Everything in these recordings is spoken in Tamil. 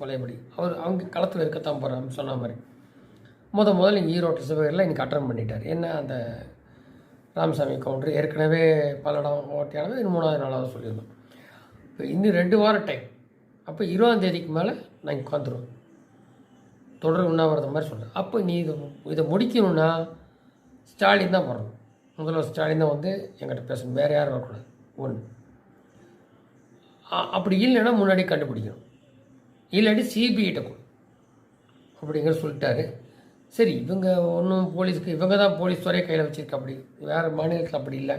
கொலைபடி அவர் அவங்க களத்தில் இருக்கத்தான் போகிறான்னு சொன்ன மாதிரி. முத முதல்ல இங்கே ஈரோட்டு சிவகரில் இன்றைக்கி அட்டன் பண்ணிட்டார். என்ன அந்த ராமசாமி கவுண்டர் ஏற்கனவே பல்லடம் ஓட்டியானது இன்னும் மூணாவது நாளாவது சொல்லியிருந்தோம். இப்போ இன்னும் ரெண்டு வாரம் டைம் அப்போ இருபதாம் தேதிக்கு மேலே நான் உட்காந்துருவோம் தொடர் உண்ணாவிரதம் மாதிரி சொல்கிறேன் அப்போ நீ இதை இதை முடிக்கணும்னா ஸ்டாலின் தான் வரணும் முதல்வர் ஸ்டாலின் தான் வந்து எங்கிட்ட பேசணும். வேறு யாரும் வரக்கூடாது. ஒன்று அப்படி இல்லைன்னா முன்னாடி கண்டுபிடிக்கணும். இல்லாட்டி சிபிஐட்ட கொடு. அப்படிங்கிற சொல்லிட்டாரு. சரி இவங்க ஒன்றும் போலீஸ்க்கு இவங்க தான் போலீஸ் துறையை கையில் வச்சுருக்க அப்படி. வேறு மாநிலத்தில் அப்படி இல்லை.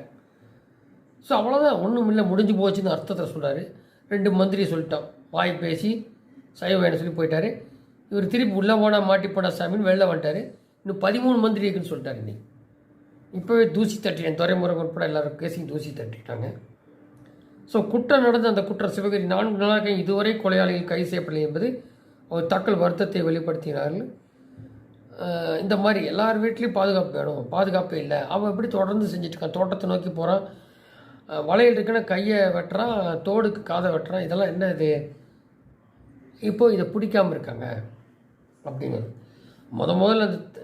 ஸோ அவ்வளோதான் ஒன்றும் இல்லை முடிஞ்சு போச்சுன்னு அர்த்தத்தில் சொல்கிறாரு ரெண்டு மந்திரி சொல்லிட்டோம். வாய் பேசி சைவ வேணும் சொல்லி போயிட்டாரு. இவர் திருப்பி உள்ளே போனால் மாட்டி போனா சாமின்னு வெளில வந்துட்டார். இன்னும் பதிமூணு மந்திரி இருக்குன்னு சொல்லிட்டாரு இன்னைக்கு. இப்போவே தூசி தட்டிட்டேன். துறைமுறை உட்பட எல்லாரும் பேசி தூசி தட்டிட்டாங்க. ஸோ குற்றம் நடந்த அந்த குற்றம் சிவகிரி நான்கு நாளாக இதுவரை கொலையாளிகள் கைது செய்யப்படலை என்பது ஒரு தக்கல் வருத்தத்தை வெளிப்படுத்தினார்கள். இந்த மாதிரி எல்லார் வீட்லேயும் பாதுகாப்பு வேணும். பாதுகாப்பு இல்லை. அவன் எப்படி தொடர்ந்து செஞ்சுட்டு இருக்கான்? தோட்டத்தை நோக்கி போகிறான் வளையல் இருக்குன்னா கையை வெட்டுறான் தோடுக்கு காதை வெட்டுறான். இதெல்லாம் என்ன இது? இப்போது இதை பிடிக்காமல் இருக்காங்க. அப்படிங்கிறது முத முதல்ல அந்த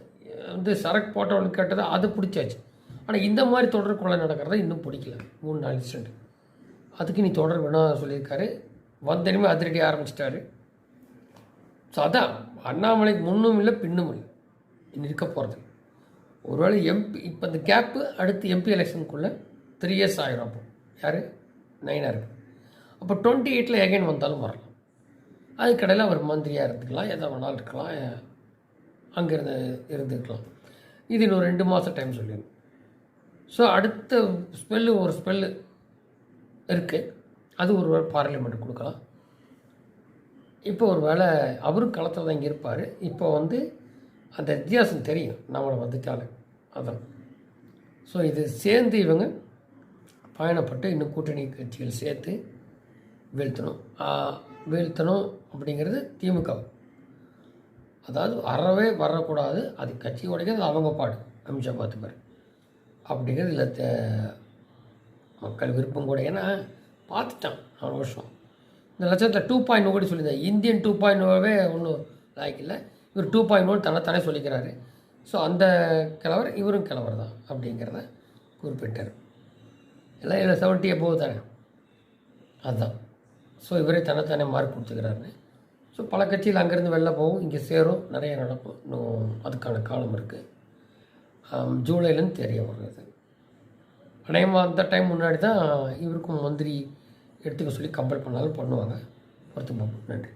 வந்து சரக்கு போட்டவனுக்கு கேட்டது அது பிடிச்சாச்சு. ஆனால் இந்த மாதிரி தொடர் கொலை நடக்கிறத இன்னும் பிடிக்கல. மூணு நாலு இன்சிடென்ட். அதுக்கு நீ தொடர் வேணாம் சொல்லியிருக்காரு. வந்தனுமே அதிரடி ஆரம்பிச்சிட்டாரு. ஸோ அதான் அண்ணாமலைக்கு முன்னும் இல்லை பின்னும் இல்லை. இனி இருக்க போகிறது ஒருவேளை எம்பி இப்போ இந்த கேப்பு அடுத்து எம்பி எலெக்ஷனுக்குள்ளே த்ரீ இயர்ஸ் ஆகிடும் அப்போ. யார்? நைனாருக்கு அப்போ டுவெண்ட்டி எயிட்டில் எகைன் வந்தாலும் வரலாம். அதுக்கடையில் அவர் மந்திரியாக இருந்துக்கலாம் எதை வேணாலும் இருக்கலாம் அங்கே இருந்து இருந்துக்கலாம் இது இன்னும் ரெண்டு மாதம் டைம் சொல்லிடுங்க ஸோ அடுத்த ஸ்பெல்லு ஒரு ஸ்பெல்லு இருக்குது அது ஒரு வேளை பார்லிமெண்ட் கொடுக்கலாம். இப்போ ஒரு வேளை அவரும் களத்தில் தான் இங்கே இருப்பார். இப்போ வந்து அந்த வித்தியாசம் தெரியும். நம்மளை வந்துட்டாலும் அதான். ஸோ இது சேர்ந்து இவங்க பயணப்பட்டு இன்னும் கூட்டணி கட்சிகள் சேர்த்து வீழ்த்தணும். வீழ்த்தணும் அப்படிங்கிறது திமுக. அதாவது அறவே வரக்கூடாது. அது கட்சி உடைக்கிறது அவங்க பாடு. அமித்ஷா பார்த்துப்பார். அப்படிங்கிறது இல்லை மக்கள் விருப்பம் கூட. ஏன்னா பார்த்துட்டான் அவ்வளோ வருஷம். இந்த லட்சத்தில் டூ பாயிண்ட் கூட சொல்லியிருந்தேன் இந்தியன் டூ பாயிண்ட் ஓவே ஒன்றும் லாய்க்கு இல்லை. இவர் டூ பாயிண்ட் ஒன் தன்னைத்தானே சொல்லிக்கிறாரு. ஸோ அந்த கிழவர் இவரும் கிழவர் தான் அப்படிங்கிறத குறிப்பிட்டார். எல்லாம் இதில் செவன்ட்டி எபோவ் தானே? அதுதான் ஸோ இவரே தன்னைத்தானே மார்க் கொடுத்துக்கிறாரு ஸோ பல கட்சியில் அங்கேருந்து வெளில போகும். இங்கே சேரும். நிறைய நடக்கும். இன்னும் அதுக்கான காலம் இருக்குது ஜூலைலேருந்து தெரிய வருது. அநேகமாக அந்த டைம் முன்னாடி தான் இவருக்கும் மந்திரி எடுத்துக்க சொல்லி கம்பல் பண்ணாலும் பண்ணுவாங்க. ஒருத்தம் நன்றி.